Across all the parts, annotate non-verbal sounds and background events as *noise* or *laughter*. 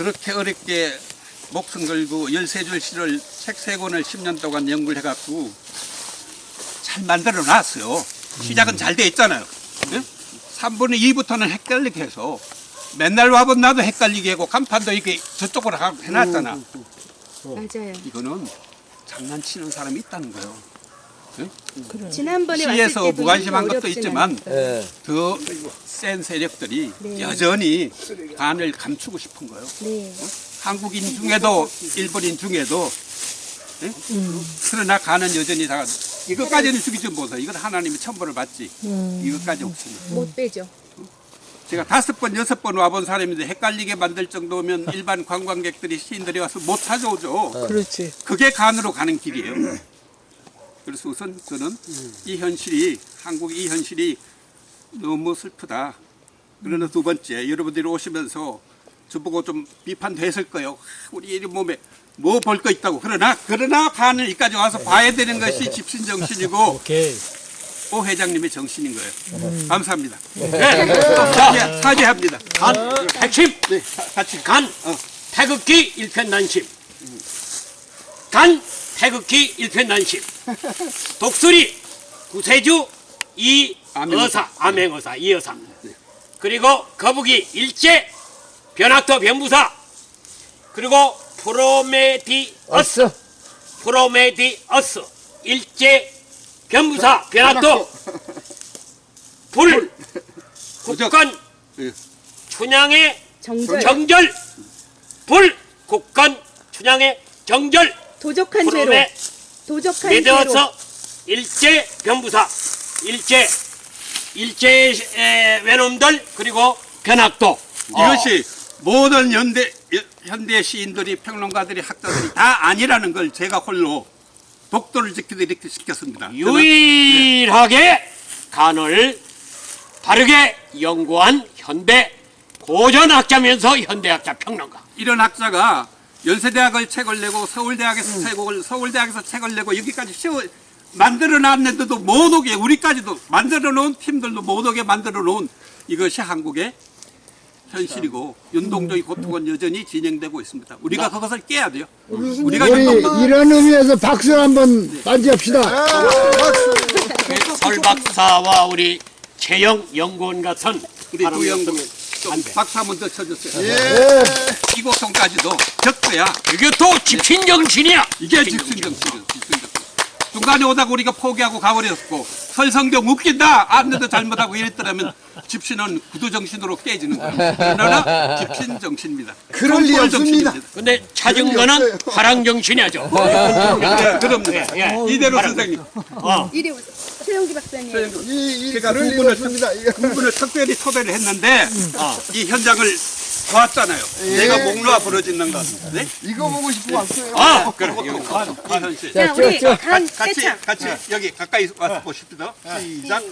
그렇게 어렵게 목숨 걸고 13줄 시를 책세 권을 10년 동안 연구를 해갖고 잘 만들어 놨어요. 시작은 잘 돼 있잖아요. 예? 3분의 2부터는 헷갈리게 해서 맨날 와본 나도 헷갈리게 하고 간판도 이렇게 저쪽으로 해놨잖아. 맞아요. 이거는 장난치는 사람이 있다는 거예요. 지난번에 왔을 시에서 때도 무관심한 것도 어렵진 있지만 예. 더 센 세력들이 네. 여전히 간을 감추고 싶은 거예요. 네. 한국인 중에도 일본인 중에도 예? 그러나 간은 여전히 다 이것까지는 죽이지 못해. 이건 하나님의 천벌을 받지. 이것까지 없습니다. 못 빼죠. 제가 다섯 번 여섯 번 와본 사람인데 헷갈리게 만들 정도면 일반 관광객들이 시인들이 와서 못 찾아오죠. 그렇지. 그게 간으로 가는 길이에요. 그래서 우선 저는 이 현실이 한국 이 현실이 너무 슬프다. 그러나 두 번째 여러분들이 오시면서 저보고 좀 비판됐을 거예요. 우리 이 몸에 뭐 볼 거 있다고. 그러나 그러나 간을 여기까지 와서 봐야 되는 것이 집신 정신이고 *laughs* 오케이. 오 회장님의 정신인 거예요. 감사합니다. 네. 또 사죄, 사죄합니다. 간 핵심 네, 같이 간 태극기 일편단심 간 태극기 일편단심. 독수리 구세주 이 암행어사. 의사 암행의사 이 의사. 그리고 거북이 일제 변학도 변부사. 그리고 프로메디어스. 어스. 프로메디어스. 일제 변부사 변학도 불. 국간. 예. 춘향의 정절. 정절. 불. 국간. 춘향의 정절 도적한 죄로. 프롬에 도적한 죄로. 메데어서 일제 변부사 일제 일제 에, 외놈들 그리고 변학도 이것이 모든 현대 여- 현대 시인들이 평론가들이 학자들이 다 아니라는 걸 제가 홀로 독도를 지키듯 이렇게 시켰습니다. 저는 유일하게 간을 바르게 연구한 현대 고전학자면서 현대학자 평론가 이런 학자가 연세대학을 책을 내고 서울대학에서 책을 서울대학에서 책을 내고 여기까지 씌워 만들어 놨는데도 못 오게 우리까지도 만들어 놓은 팀들도 못 오게 만들어 놓은 이것이 한국의 현실이고 윤동적인 고통은 여전히 진행되고 있습니다. 우리가 그것을 깨야 돼요. 우리가 우리 이런 의미에서 박수 한번 반지합시다. 설 박사와 우리 최영 연구원 같은 우리 두영도 없으면 좀. 박수 한 번 더 쳐주세요. 이 고통까지도 겪어야 이게 또 집신 정신이야 이게 집순정신이에요. 집순정신. 중간에 오다가 우리가 포기하고 가버렸고 설성경 웃긴다 안내도 잘못하고 이랬더라면 집신은 구두정신으로 깨지는 거예요. 그러나 집신정신입니다. 그럴 리. 없습니다. 근데 찾은 거는 화랑정신이죠 네, 그럽니다. 예, 예. 이대로 선생님. 어. 이리 오세요. 최영기 박사님. 이, 이 제가 그럴 두리 분을, 없습니다. 이거. 두 분을 특별히 초대를 했는데 이 현장을 봤잖아요. 내가 목 놓아 부러지는 것. 네? 이거 보고 싶어 왔어요. 아 그래, 여기 간, 이 현실. 자, 우리 저, 저. 간 같이 세창. 같이 여기 가까이 와서 보십시다. 시작.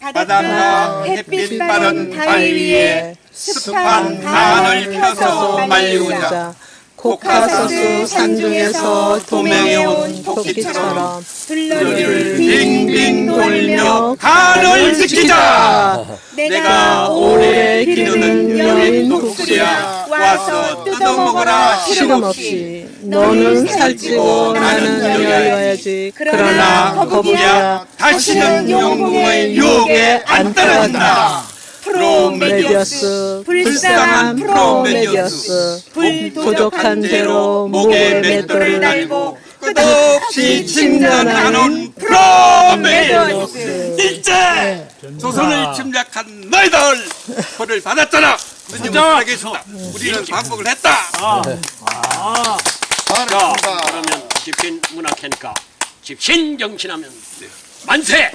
바닷가 바닷가 햇빛 바른 바위 위에 습한 펴서 펴서 말리우자. 코카사스 산중에서 도매해온 토끼처럼 둘러를 빙빙 돌며 간을 지키자. 내가 오래 기르는 여인 독수리야. 와서 뜯어먹어라 시름 시름 없이. 너는 살찌고 나는 여여야지. 그러나 거북이야 다시는 용궁의 유혹에 안 떨어진다. 프로메디어스 불쌍한 프로메디어스 부족한 대로 목에 맷돌을 달고 끝없이 침략하는 프로메디어스 일제 조선을 침략한 너희들 벌을 받았잖아. 너희들 못하겠다. 우리는 반복을 했다. 자, 그러면 집신 문학회니까 집신 정신하면 만세!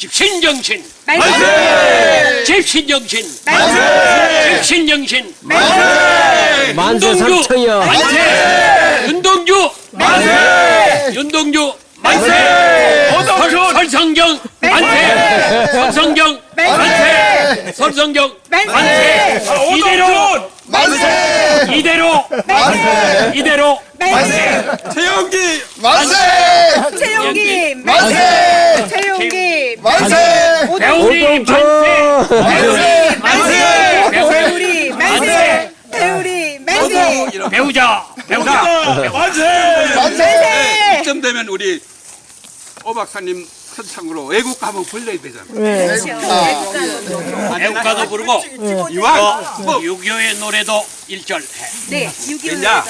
집신 정신! 만세 집신 정신! 만세 집신 정신! 만세 윤동주! 삼천여. 만세! 윤동주! 만세! 윤동주! 만세! 설- 설성경! 만세! 설성경! 만세! 설성경! 만세! 이대로! 만세! 이대로! 이대로! 만세. 최영기. 만세! 최용기. 만세. 최용기. 만세! 배우리. 만세! 배우리 만세! 배우리. 만세. 배우리. 만세. 배우자. 배우자. 만세! 이쯤 되면 우리 오 박사님 선창으로 외국가 한번 불러야 되잖아. 네. 애국가도 부르고 이왕 뭐 6.25의 노래도 일절 해. 네, 6.25 왜냐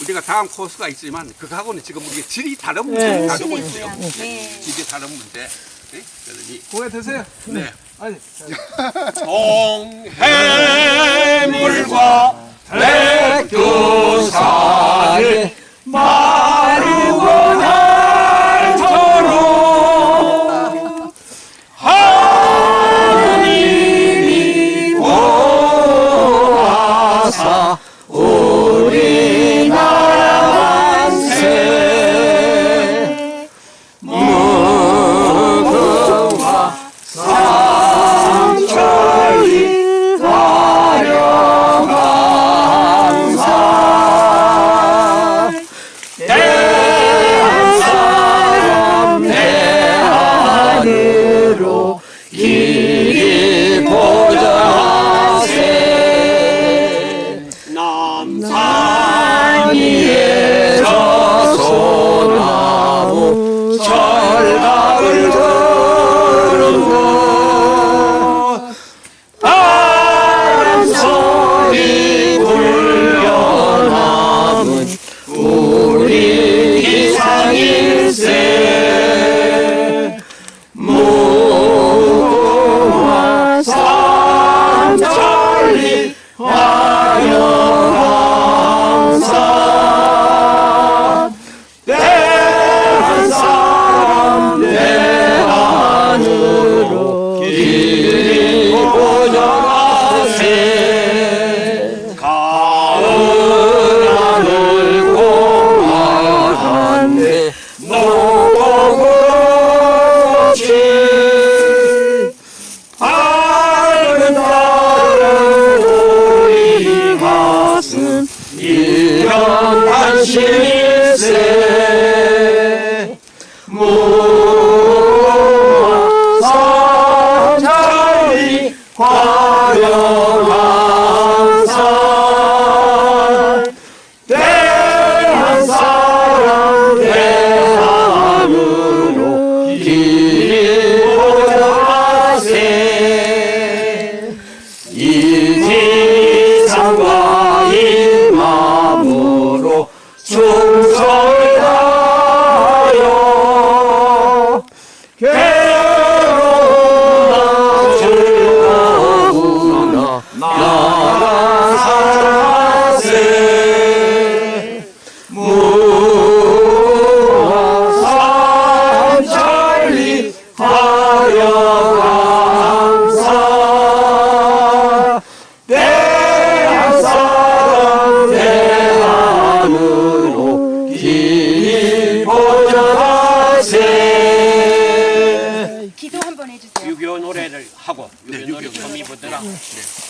우리가 다음 코스가 있지만 그거하고는 지금 우리가 질이 다른 문제 네. 다루고 있어요. 네. 질이 다른 문제. 네? 그러니 고개 드세요. 네. 아니, 동해물과 백두산을 마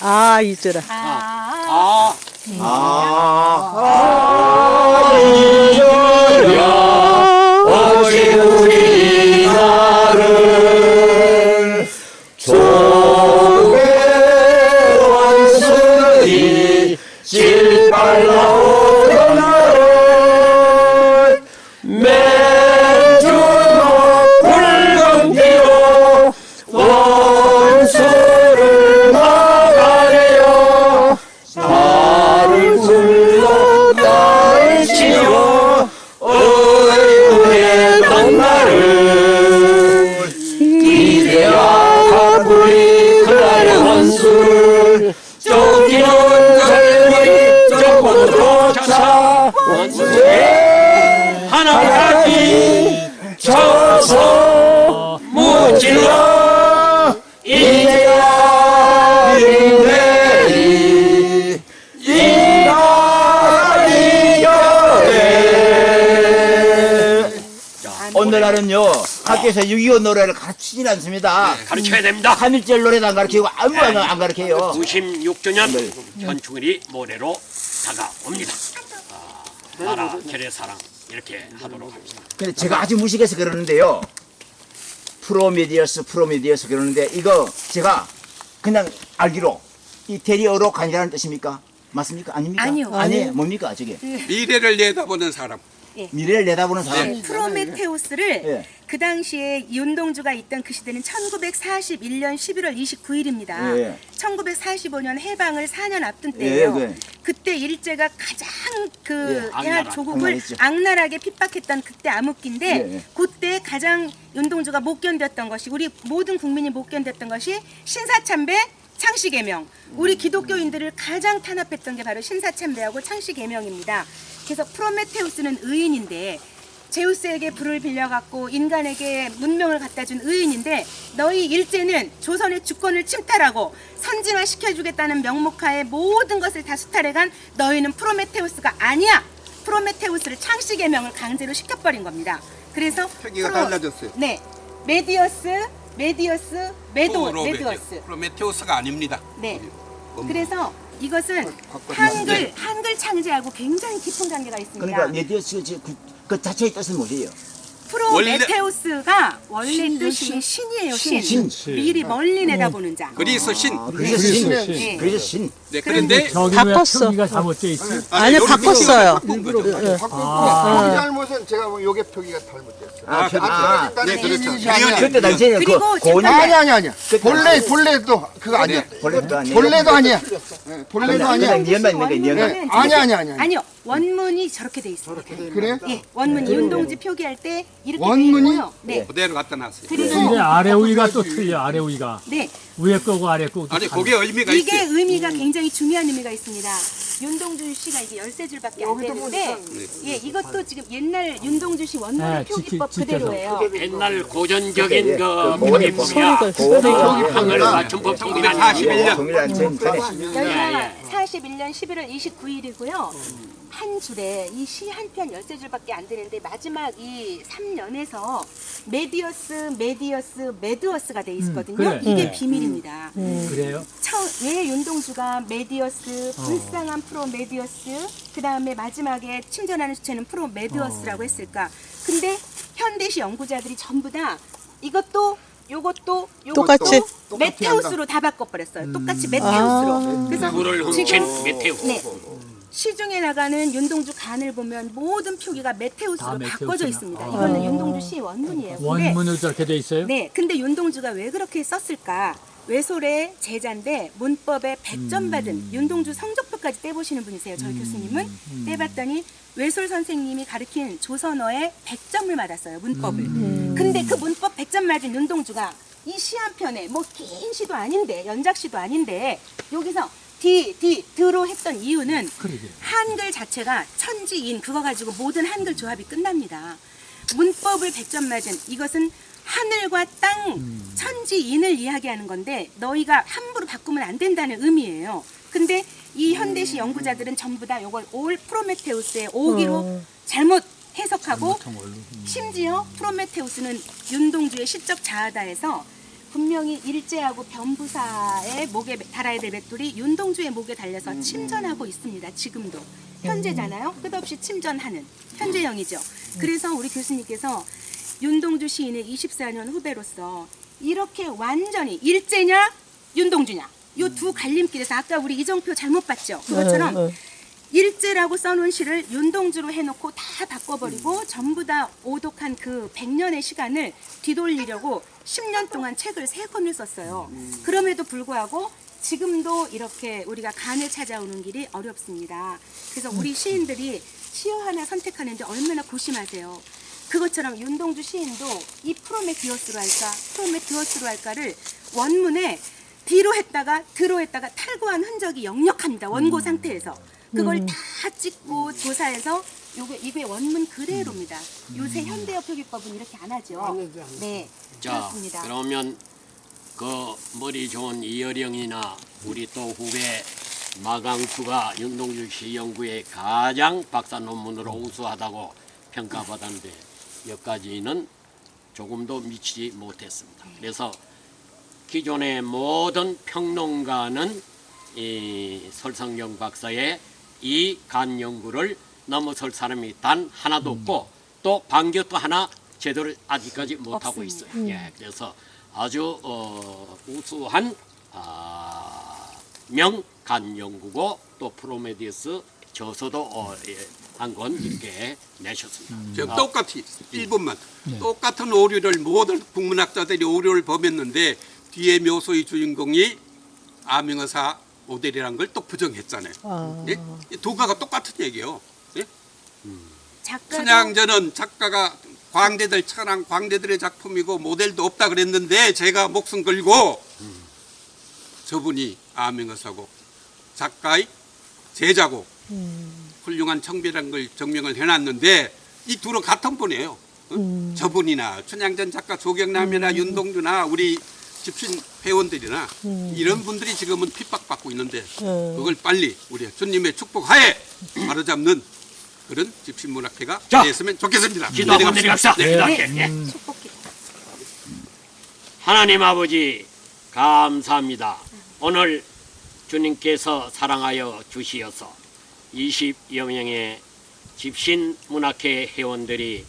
아, 이제라. 아, 아 오직 우리 나를 속에 원수들이 질발나오던 날을 오늘날은요 학교에서 6.25 노래를 가르치진 않습니다. 가르쳐야 됩니다 3.1절 노래도 안 가르치고 아무거나 안 가르쳐요. 96주년 현충일이 모레로 다가옵니다 아, 나라 결의 사랑 이렇게 하도록 합시다 근데 제가 아주 무식해서 그러는데요. 프로미디어스 프로미디어스 그러는데 이거 제가 그냥 알기로 이 대리어로 간이라는 뜻입니까? 맞습니까? 아닙니까? 아니요. 아니 뭡니까 저게? 미래를 내다보는 사람. 미래를 내다보는 사람. 네. 프로메테우스를 예. 그 당시에 윤동주가 있던 그 시대는 1941년 11월 29일입니다. 예. 1945년 해방을 4년 앞둔 예, 때예요. 네. 그때 일제가 가장 그 예, 대한 조국을 악랄했죠. 악랄하게 핍박했던 그때 암흑기인데 예, 예. 그때 가장 윤동주가 못 견뎠던 것이 우리 모든 국민이 못 견뎠던 것이 신사참배 창씨개명 우리 기독교인들을 가장 탄압했던 게 바로 신사참배하고 창씨개명입니다. 그래서 프로메테우스는 의인인데 제우스에게 불을 빌려갖고 인간에게 문명을 갖다 준 의인인데 너희 일제는 조선의 주권을 침탈하고 선진화 시켜주겠다는 명목하에 모든 것을 다 수탈해간 너희는 프로메테우스가 아니야. 프로메테우스를 창씨 개명을 강제로 시켜버린 겁니다. 그래서 표기가 프로- 달라졌어요. 네, 메디어스, 메디어스, 메도, 메디어스. 프로메테우스가 아닙니다. 네. 음. 그래서 이것은 한글 네. 한글 창제하고 굉장히 깊은 관계가 있습니다. 그러니까 메디어스 그, 그 자체의 뜻은 뭐예요? 프로메테우스가 원래 뜻이 신이에요. 신. 신. 미리 멀리 내다보는 자. 그리스 신. 아, 그래서 신. 네. 그래서 신. 네, 그런데 저기 바꿨어. 왜 표기가 잘못돼 있어? 아니, 여기 바꿨어요. 바꾼 거죠. 바꿨고 아. 잘못은 제가 뭐 요게 표기가 잘못됐어요. 아, 표- 아, 네, 그렇죠. 아니야. 그때 당시에는 그 그리고 고은 아니 아니 아니야. 본래 본래도 그거 아니야. 본래도. 본래도 아니야. 네, 본래도 아니야. 그냥 니언만 있는 게 아니, 아니, 아니, 아니. 아니요. 원문이 저렇게 돼 있습니다. 그래? 예, 원문 윤동지 표기할 때 이렇게 원문이? 돼 있고요. 네. 그대로 갖다 놨어요. 근데 그리고 아래 우위가 또 틀려. 아래 우위가 네. 위에 거고 아래 거고. 아니, 거기에 의미가 이게 있어요. 의미가 굉장히 중요한 의미가 있습니다. 윤동주 씨가 이게 열세 줄밖에 안 되는데, 예, 이것도 지금 옛날 윤동주 씨 원문 네, 표기법 지- 지- 그대로예요. 옛날 고전적인 그그 표기법이야. 항을 맞춤법 통일한 1941년. 동일한 전 전에 여기가 41년 11월 29일이고요. 한 줄에 이 시 한 편 열세 줄밖에 안 되는데 마지막 이 3년에서 메디어스, 메디어스, 메드어스가 돼 있거든요. 그래. 이게 네. 비밀입니다. 그래요? 처, 왜 윤동주가 메디어스, 불쌍한 프로 메디어스, 그 다음에 마지막에 침전하는 수채는 프로 메디어스라고 했을까? 근데 현대시 연구자들이 전부 다 이것도 요것도 요것도 똑같이? 메테우스로 다 바꿔버렸어요. 똑같이 메테우스로. 그래서 물을 훔친 지금 메테우. 네. 시중에 나가는 윤동주 간을 보면 모든 표기가 다 메테우스로 메테우스나. 바꿔져 있습니다. 아. 이거는 윤동주 시 원문이에요. 근데 원문으로 저렇게 돼 있어요? 네, 근데 윤동주가 왜 그렇게 썼을까? 외솔의 제자인데 문법에 100점 받은 윤동주 성적표까지 떼보시는 분이세요. 저희 교수님은 떼봤더니 외솔 선생님이 가르친 조선어에 100점을 맞았어요. 문법을. 근데 그 문법 100점 맞은 윤동주가 이 시 한 편에 뭐 긴 시도 아닌데 연작시도 아닌데 여기서 디, 디, 드로 했던 이유는 그러게. 한글 자체가 천지인 그거 가지고 모든 한글 조합이 끝납니다. 문법을 100점 맞은 이것은 하늘과 땅, 천지인을 이야기하는 건데 너희가 함부로 바꾸면 안 된다는 의미예요. 근데 이 현대시 연구자들은 전부 다 이걸 올 프로메테우스의 오기로 잘못 해석하고 심지어 프로메테우스는 윤동주의 시적 자아다에서 분명히 일제하고 변부사의 목에 달아야 될 맷돌이 윤동주의 목에 달려서 침전하고 있습니다. 지금도 현재잖아요. 끝없이 침전하는 현재형이죠. 그래서 우리 교수님께서 윤동주 시인의 24년 후배로서 이렇게 완전히 일제냐 윤동주냐 요 두 갈림길에서 아까 우리 이정표 잘못 봤죠. 그것처럼 네, 네. 일제라고 써놓은 시를 윤동주로 해놓고 다 바꿔버리고 전부 다 오독한 그 100년의 시간을 뒤돌리려고 10년 동안 책을 세 권을 썼어요. 그럼에도 불구하고 지금도 이렇게 우리가 간을 찾아오는 길이 어렵습니다. 그래서 우리 시인들이 시어 하나 선택하는데 얼마나 고심하세요. 그것처럼 윤동주 시인도 이 프로메티어스로 할까, 프로메티어스로 할까를 원문에 뒤로 했다가 드로 했다가 탈구한 흔적이 역력합니다. 원고 상태에서. 그걸 다 찍고 조사해서 요게 이게 원문 그대로입니다. 요새 현대 어 표 기법은 이렇게 안 하죠. 네. 자, 그렇습니다. 그러면 그 머리 좋은 이어령이나 우리 또 후배 마강수가 윤동주 시 연구의 가장 박사 논문으로 우수하다고 평가받았는데 여기까지는 조금도 미치지 못했습니다. 그래서 기존의 모든 평론가는 이 설성경 박사의 이 간 연구를 넘어설 사람이 단 하나도 없고 또 반격도 하나 제대로 아직까지 못하고 없습니다. 있어요. 예, 그래서 아주 어, 우수한 아, 명간 연구고 또 프로메디우스 저서도 어, 예, 한권 이렇게 내셨습니다. 지금 똑같이 1분만 똑같은 오류를 모든 국문학자들이 오류를 범했는데 뒤에 묘소의 주인공이 암행어사 모델이라는 걸 또 부정했잖아요. 아. 예? 이 두가가 똑같은 얘기예요. 예? 작가도 춘향전은 작가가 광대들 천황 광대들의 작품이고 모델도 없다 그랬는데 제가 목숨 걸고 저분이 암행어사고 작가의 제자고 훌륭한 청비라는 걸 증명을 해놨는데 이 둘은 같은 분이에요. 어? 저분이나 춘향전 작가 조경남이나 윤동주나 우리 집신 회원들이나 이런 분들이 지금은 핍박받고 있는데 그걸 빨리 우리 주님의 축복하에 *clears throat* 바로잡는 그런 집신문학회가 자, 됐으면 좋겠습니다. 기도 한번 내려갑시다. 네. 기도할게. 예. 축복기 하나님 아버지 감사합니다. 오늘 주님께서 사랑하여 주시어서 20여 명의 집신문학회 회원들이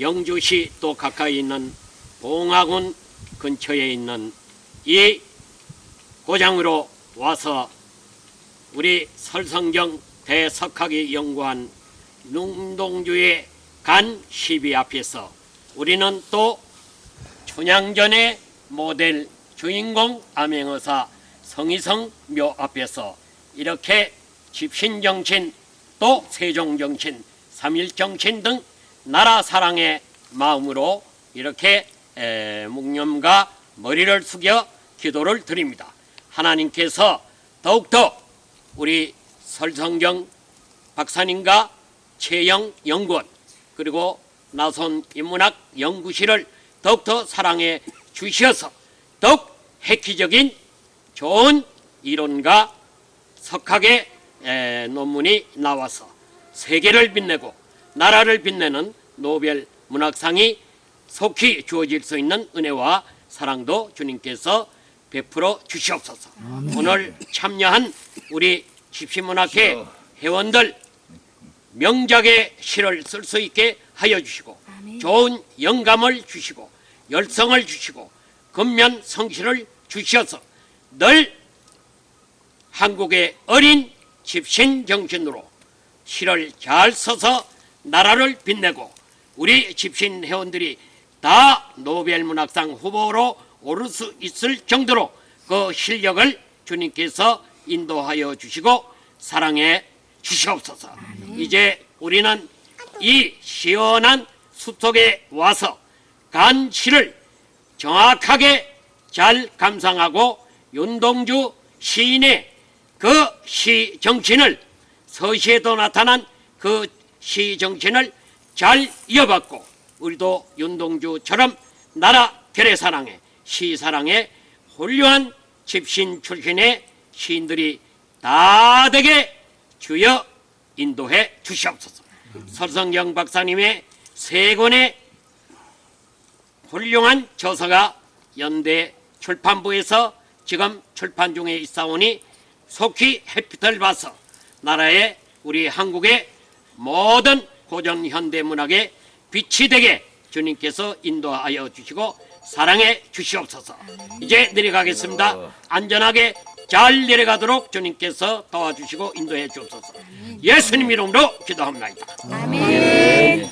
영주시 또 가까이 있는 봉화군 근처에 있는 이 고장으로 와서 우리 설성경 대석학이 연구한 능동주의 간 시비 앞에서 우리는 또 춘향전의 모델 주인공 암행어사 성희성 묘 앞에서 이렇게 집신정신 또 세종정신 삼일정신 등 나라 사랑의 마음으로 이렇게 에, 묵념과 머리를 숙여 기도를 드립니다. 하나님께서 더욱더 우리 설성경 박사님과 최영 연구원 그리고 나손 인문학 연구실을 더욱더 사랑해 주시어서 더욱 획기적인 좋은 이론과 석학의 에, 논문이 나와서 세계를 빛내고 나라를 빛내는 노벨 문학상이 속히 주어질 수 있는 은혜와 사랑도 주님께서 베풀어 주시옵소서. 오늘 참여한 우리 집시문학회 회원들 명작의 시를 쓸 수 있게 하여 주시고 좋은 영감을 주시고 열성을 주시고 근면 성실을 주셔서 늘 한국의 어린 집신 정신으로 시를 잘 써서 나라를 빛내고 우리 집신 회원들이 다 노벨 문학상 후보로 오를 수 있을 정도로 그 실력을 주님께서 인도하여 주시고 사랑해 주시옵소서. 이제 우리는 이 시원한 숲속에 와서 간시를 정확하게 잘 감상하고 윤동주 시인의 그 시 정신을 서시에도 나타난 그 시 정신을 잘 이어받고 우리도 윤동주처럼 나라 결의 사랑에 시 사랑에 훌륭한 집신 출신의 시인들이 다 되게 주여 인도해 주시옵소서. 설성경 박사님의 세 권의 훌륭한 저서가 연대 출판부에서 지금 출판 중에 있사오니 속히 햇빛을 봐서 나라의 우리 한국의 모든 고전 현대 문학의 빛이 되게 주님께서 인도하여 주시고 사랑해 주시옵소서. 이제 내려가겠습니다. 안전하게 잘 내려가도록 주님께서 도와주시고 인도해 주옵소서. 예수님 이름으로 기도합니다. 아멘.